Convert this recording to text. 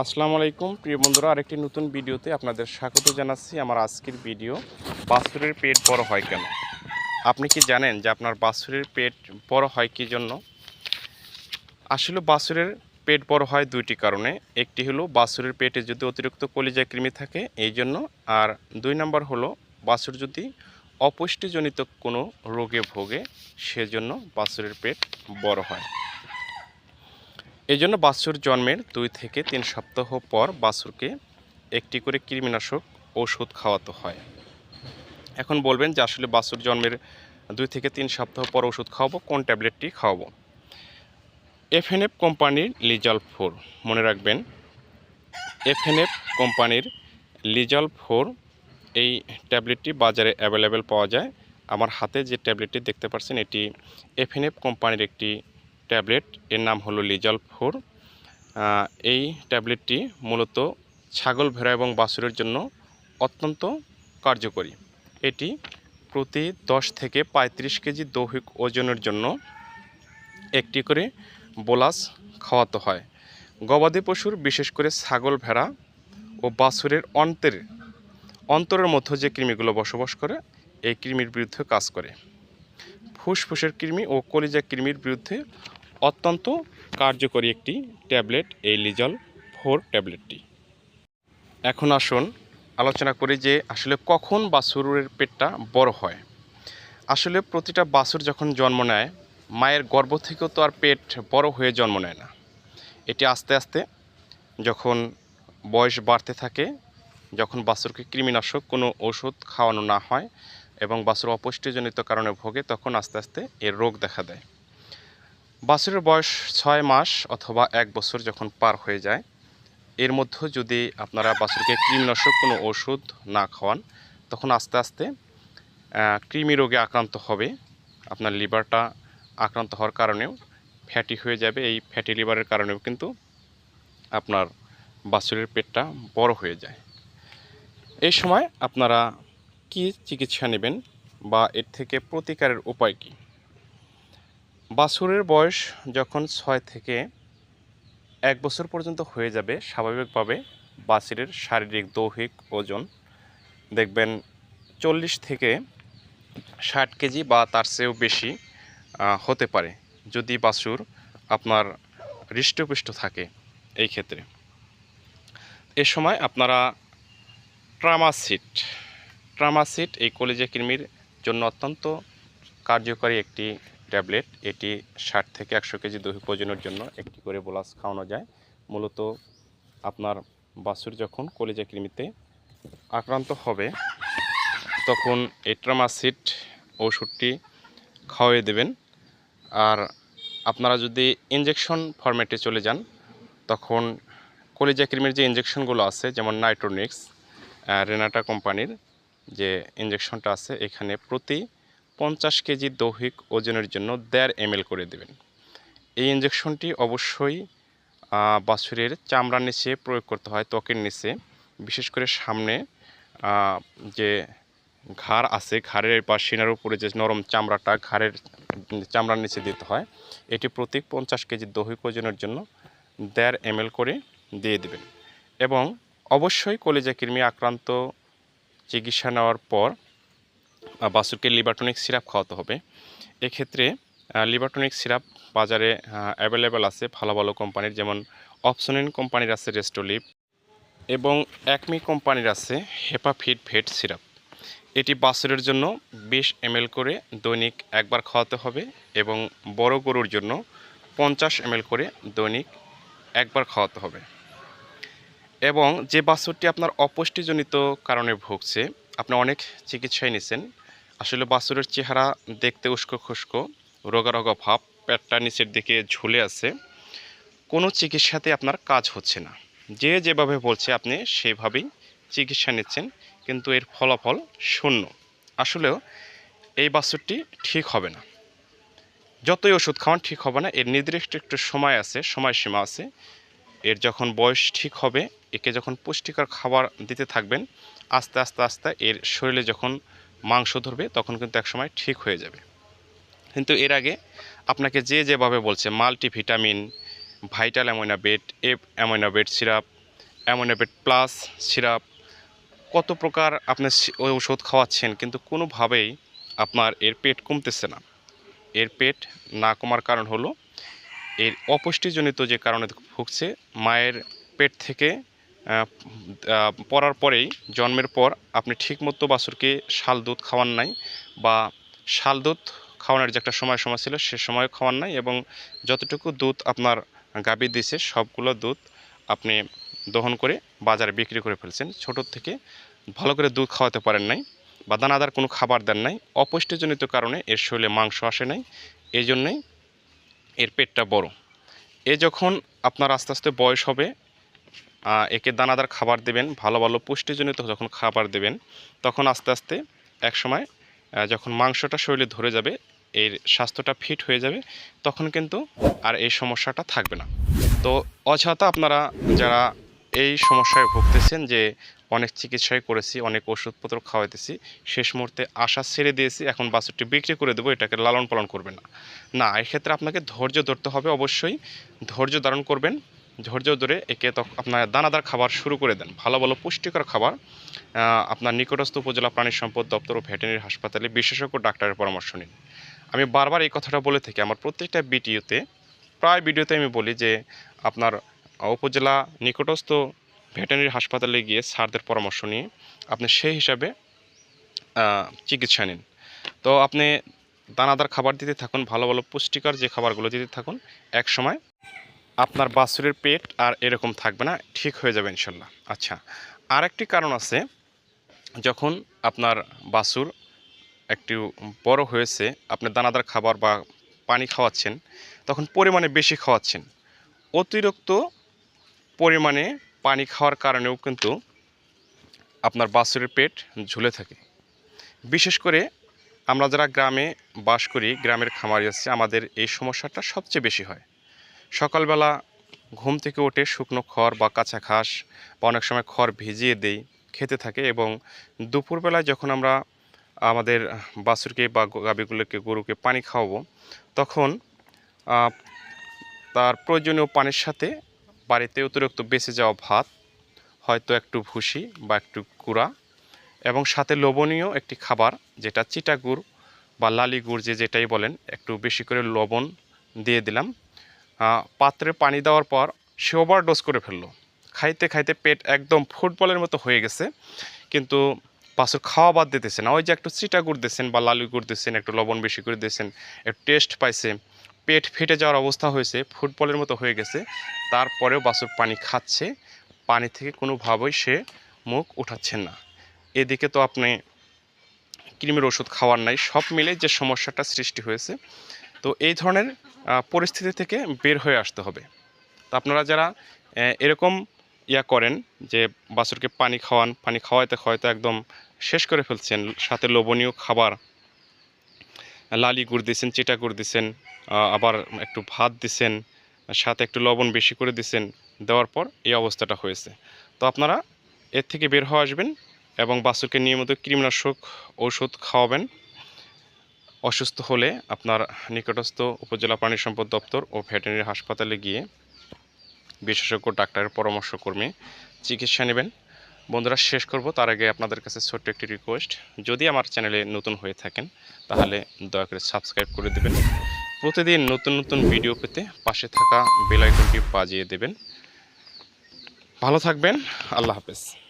আসসালামু আলাইকুম। প্রিয় বন্ধুরা, আরেকটি নতুন ভিডিওতে আপনাদের স্বাগত জানাচ্ছি। আমার আজকের ভিডিও, বাছুরের পেট বড় হয় কেন? আপনি কি জানেন যে আপনার বাছুরের পেট বড় হয় কি জন্য? আসলে বাছুরের পেট বড় হয় দুইটি কারণে। একটি হলো, বাছুরের পেটে যদি অতিরিক্ত কলিজা কৃমি থাকে, এই জন্য। আর দুই নম্বর হলো, বাছুর যদি অপুষ্টিজনিত কোনো রোগে ভোগে, সেজন্য বাছুরের পেট বড় হয়। এই জন্য বাছুর জন্মের দুই থেকে তিন সপ্তাহ পর বাছুরকে একটি করে কৃমিনাশক ওষুধ খাওয়াতে হয়। এখন বলবেন যে আসলে বাছুর জন্মের দুই থেকে তিন সপ্তাহ পর ওষুধ খাওয়াবো, কোন ট্যাবলেটটি খাওয়াবো? এফএনএফ কোম্পানির লিজল ফোর, মনে রাখবেন, এফএনএফ কোম্পানির লিজল ফোর, এই ট্যাবলেটটি বাজারে অ্যাভেলেবেল পাওয়া যায়। আমার হাতে যে ট্যাবলেটটি দেখতে পাচ্ছেন, এটি এফএনএফ কোম্পানির একটি ট্যাবলেট, এর নাম হলো লিজাল ফোর। এই ট্যাবলেটটি মূলত ছাগল ভেড়া এবং বাছুরের জন্য অত্যন্ত কার্যকরী। এটি প্রতি দশ থেকে পঁয়ত্রিশ কেজি দৈহিক ওজনের জন্য একটি করে বোলাস খাওয়াতে হয়। গবাদি পশুর, বিশেষ করে ছাগল ভেড়া ও বাছুরের অন্তের, অন্তরের মধ্যে যে কৃমিগুলো বসবাস করে, এই কৃমির বিরুদ্ধে কাজ করে। ফুসফুসের কৃমি ও কলিজা কৃমির বিরুদ্ধে অত্যন্ত কার্যকরী একটি ট্যাবলেট, এই লিজল ফোর ট্যাবলেটটি। এখন আসুন আলোচনা করি যে আসলে কখন বাছুরের পেটটা বড় হয়। আসলে প্রতিটা বাছুর যখন জন্ম নেয়, মায়ের গর্ভ থেকেও তো আর পেট বড় হয়ে জন্ম নেয় না। এটি আস্তে আস্তে যখন বয়স বাড়তে থাকে, যখন বাছুরকে কৃমিনাশক কোনো ওষুধ খাওয়ানো না হয় এবং বাছুর অপুষ্টিজনিত কারণে ভোগে, তখন আস্তে আস্তে এর রোগ দেখা দেয়। বাছুরের বয়স ছয় মাস অথবা এক বছর যখন পার হয়ে যায়, এর মধ্যে যদি আপনারা বাছুরকে কৃমিনাশক কোনো ওষুধ না খাওয়ান, তখন আস্তে আস্তে কৃমি রোগে আক্রান্ত হবে। আপনার লিভারটা আক্রান্ত হওয়ার কারণেও ফ্যাটি হয়ে যাবে। এই ফ্যাটি লিভারের কারণেও কিন্তু আপনার বাছুরের পেটটা বড় হয়ে যায়। এই সময় আপনারা কি চিকিৎসা নেবেন বা এর থেকে প্রতিকারের উপায় কী? বাছুরের বয়স যখন ছয় থেকে এক বছর পর্যন্ত হয়ে যাবে, স্বাভাবিকভাবে বাছুরের শারীরিক দৈহিক ওজন দেখবেন চল্লিশ থেকে ষাট কেজি বা তার চেয়েও বেশি হতে পারে যদি বাছুর আপনার হৃষ্টপুষ্ট থাকে এই ক্ষেত্রে। এ সময় আপনারা ট্রামাসিট ট্রামাসিট এই কলেজে কৃমির জন্য অত্যন্ত কার্যকরী একটি ট্যাবলেট। এটি ষাট থেকে একশো কেজি দহি ওজনের জন্য একটি করে বোলাস খাওয়ানো যায়। মূলত আপনার বাছুর যখন কলেজা কৃমিতে আক্রান্ত হবে, তখন এই ট্রামাসিট ওষুধটি খাওয়াই দেবেন। আর আপনারা যদি ইঞ্জেকশন ফরম্যাটে চলে যান, তখন কলিজা ক্রিমের যে ইঞ্জেকশনগুলো আছে, যেমন নাইট্রোনিক্স রেনাটা কোম্পানির যে ইঞ্জেকশনটা আছে, এখানে প্রতি পঞ্চাশ কেজি দৈহিক ওজনের জন্য দেড় এম করে দেবেন। এই ইঞ্জেকশনটি অবশ্যই বাছুরের চামড়ার নিচে প্রয়োগ করতে হয়, ত্বকের নিচে। বিশেষ করে সামনে যে ঘাড় আছে, ঘাড়ের বা সিনার উপরে যে নরম চামড়াটা ঘাড়ের, চামড়ার নিচে দিতে হয়, এটি প্রতি পঞ্চাশ কেজি দৈহিক ওজনের জন্য দেড় এম করে দিয়ে দেবেন। এবং অবশ্যই কলিজা কৃমি আক্রান্ত চিকিৎসা নেওয়ার পর আহ, বাছুরকে লিবারটনিক সিরাপ খাওয়াতে হবে। এক্ষেত্রে লিবারটনিক সিরাপ বাজারে অ্যাভেলেবেল আছে ভালো ভালো কোম্পানির যেমন অপশনিন কোম্পানির আছে রেস্টোলিপ এবং একমি কোম্পানির আছে হেপাফিট ভেট সিরাপ। এটি বাছুরের জন্য বিশ এম করে দৈনিক একবার খাওয়াতে হবে এবং বড় গরুর জন্য পঞ্চাশ এম করে দৈনিক একবার খাওয়াতে হবে। এবং যে বাছুরটি আপনার অপুষ্টিজনিত কারণে ভুগছে, আপনি অনেক চিকিৎসাই নিছেন। আসলে বাছুরের চেহারা দেখতে উস্কো খুস্কো রোগা রোগা ভাব, পেটটা নিচের দিকে ঝুলে আছে। কোনো চিকিৎসাতে আপনার কাজ হচ্ছে না। যে যেভাবে বলছে আপনি, সেভাবেই চিকিৎসা নিচ্ছেন, কিন্তু এর ফলাফল শূন্য। আসলেও এই বাছুরটি ঠিক হবে না। যতই ওষুধ খাওয়ান, ঠিক হবে না। এর নির্দিষ্ট একটু সময় আছে, সময়সীমা আছে। এর যখন বয়স ঠিক হবে একে যখন পুষ্টিকর খাবার দিতে থাকবেন, আস্তে আস্তে আস্তে এর শরীরে যখন মাংস ধরবে, তখন কিন্তু একসময় ঠিক হয়ে যাবে। কিন্তু এর আগে আপনাকে যে যেভাবে বলছে মাল্টিভিটামিন ভাইটাল অ্যামোনাবেট এফ অ্যামোনাবেট সিরাপ অ্যামোনেবেট প্লাস সিরাপ কত প্রকার আপনি ওষুধ খাওয়াচ্ছেন, কিন্তু কোনোভাবেই আপনার এর পেট কমতেছে না। এর পেট না কমার কারণ হলো, এর অপুষ্টিজনিত যে কারণে ভুগছে, মায়ের পেট থেকে পড়ার পরেই, জন্মের পর আপনি ঠিকমতো বাছুরকে শাল দুধ খাওয়ান নাই বা শাল দুধ খাওয়ানোর যে একটা সময় সময় ছিল, সে সময় খাওয়ান নাই এবং যতটুকু দুধ আপনার গাভী দিছে, সবগুলো দুধ আপনি দহন করে বাজারে বিক্রি করে ফেলছেন। ছোটোর থেকে ভালো করে দুধ খাওয়াতে পারেন নাই বা দানাদার কোনো খাবার দেন নাই। অপুষ্টিজনিত কারণে এর শরীরে মাংস আসে নাই। এই জন্যই এর পেটটা বড়। এ যখন আপনার আস্তে আস্তে বয়স হবে একে দানাদার খাবার দেবেন, ভালো ভালো পুষ্টিজনিত যখন খাবার দেবেন, তখন আস্তে আস্তে এক সময় যখন মাংসটা শরীরে ধরে যাবে, এর স্বাস্থ্যটা ফিট হয়ে যাবে, তখন কিন্তু আর এই সমস্যাটা থাকবে না। তো অযথা আপনারা যারা এই সমস্যায় ভুগতেছেন যে অনেক চিকিৎসাই করেছি, অনেক ওষুধপত্র খাওয়াইতেছি, শেষ মুহূর্তে আশা ছেড়ে দিয়েছি, এখন বাছুরটি বিক্রি করে দেবো, এটাকে লালন পালন করবেন না। না, এক্ষেত্রে আপনাকে ধৈর্য ধরতে হবে অবশ্যই। ধৈর্য ধারণ করবেন ধৈর্য ধরে একে তখন আপনার দানাদার খাবার শুরু করে দেন। ভালো ভালো পুষ্টিকর খাবার আপনার নিকটস্থ উপজেলা প্রাণী সম্পদ দপ্তর ও ভেটেরিনারি হাসপাতালে বিশেষজ্ঞ ডাক্তারের পরামর্শ নিন। আমি বারবার এই কথাটা বলে থাকি, আমার প্রত্যেকটা ভিডিওতে, প্রায় ভিডিওতে আমি বলি যে, আপনার উপজেলা নিকটস্থ ভেটেরিনারি হাসপাতালে গিয়ে স্যারদের পরামর্শ নিয়ে আপনি সেই হিসাবে চিকিৎসা নিন। তো আপনি দানাদার খাবার দিতে থাকুন, ভালো ভালো পুষ্টিকর যে খাবারগুলো দিতে থাকুন, এক সময় আপনার বাছুরের পেট আর এরকম থাকবে না, ঠিক হয়ে যাবে ইনশাল্লাহ। আচ্ছা আর একটি কারণ আছে, যখন আপনার বাছুর একটু বড় হয়েছে, আপনি দানাদার খাবার বা পানি খাওয়াচ্ছেন, তখন পরিমাণে বেশি খাওয়াচ্ছেন। অতিরিক্ত পরিমাণে পানি খাওয়ার কারণেও কিন্তু আপনার বাছুরের পেট ঝুলে থাকে। বিশেষ করে আমরা যারা গ্রামে বাস করি, গ্রামের খামারি আছে, আমাদের এই সমস্যাটা সবচেয়ে বেশি হয়। সকালবেলা ঘুম থেকে উঠে শুকনো খড় বা কাঁচা ঘাস বা অনেক সময় খড় ভিজিয়ে দেই, খেতে থাকে এবং দুপুরবেলায় যখন আমরা আমাদের বাছুরকে বা গাভীগুলোকে, গরুকে পানি খাওয়াবো, তখন তার প্রয়োজনীয় পানির সাথে বাড়িতে অতিরিক্ত বেঁচে যাওয়া ভাত, হয়তো একটু ভুসি বা একটু কুড়া এবং সাথে লোবণীয় একটি খাবার যেটা চিটা গুড় বা লালি গুড় যে যেটাই বলেন, একটু বেশি করে লবণ দিয়ে দিলাম। পাত্রে পানি দেওয়ার পর সে ওভারডোজ করে ফেলল। খাইতে খাইতে পেট একদম ফুটবলের মতো হয়ে গেছে, কিন্তু বাছুর খাওয়া বাদ দিতেছে না। ওই যে একটু চিটা গুড় দিয়েছেন বা লালু গুড় দিয়েছেন, একটু লবণ বেশি করে দিয়েছেন, একটু টেস্ট পাইছে, পেট ফেটে যাওয়ার অবস্থা হয়েছে, ফুটবলের মতো হয়ে গেছে। তারপরেও বাছুর পানি খাচ্ছে, পানি থেকে কোনোভাবেই সে মুখ উঠাচ্ছেন না। এদিকে তো আপনি কৃমির ওষুধ খাওয়ার নাই, সব মিলে যে সমস্যাটা সৃষ্টি হয়েছে, তো এই ধরনের পরিস্থিতি থেকে বের হয়ে আসতে হবে। তো আপনারা যারা এরকম ইয়া করেন যে বাছুরকে পানি খাওয়ান, পানি খাওয়াইতে খাওয়াইতে একদম শেষ করে ফেলছেন, সাথে লোভনীয় খাবার, লালি গুড় দিছেন, চিটা গুড় দিছেন আবার একটু ভাত দিছেন, সাথে একটু লবণ বেশি করে দিছেন, দেওয়ার পর এই অবস্থাটা হয়েছে। তো আপনারা এর থেকে বের হয়ে আসবেন এবং বাছুরকে নিয়মিত কৃমিনাশক ঔষধ খাওয়াবেন। অসুস্থ হলে আপনার নিকটস্থ উপজেলা প্রাণী সম্পদ দপ্তর ও ভেটেরিনারি হাসপাতালে গিয়ে বিশেষজ্ঞ ডাক্তারের পরামর্শ কর্মে চিকিৎসা নেবেন। বন্ধুরা, শেষ করব। তার আগে আপনাদের কাছে ছোট্ট একটি রিকোয়েস্ট যদি আমার চ্যানেলে নতুন হয়ে থাকেন, তাহলে দয়া করে সাবস্ক্রাইব করে দেবেন। প্রতিদিন নতুন নতুন ভিডিও পেতে পাশে থাকা বেল আইকনটি বাজিয়ে দেবেন। ভালো থাকবেন। আল্লাহ হাফেজ।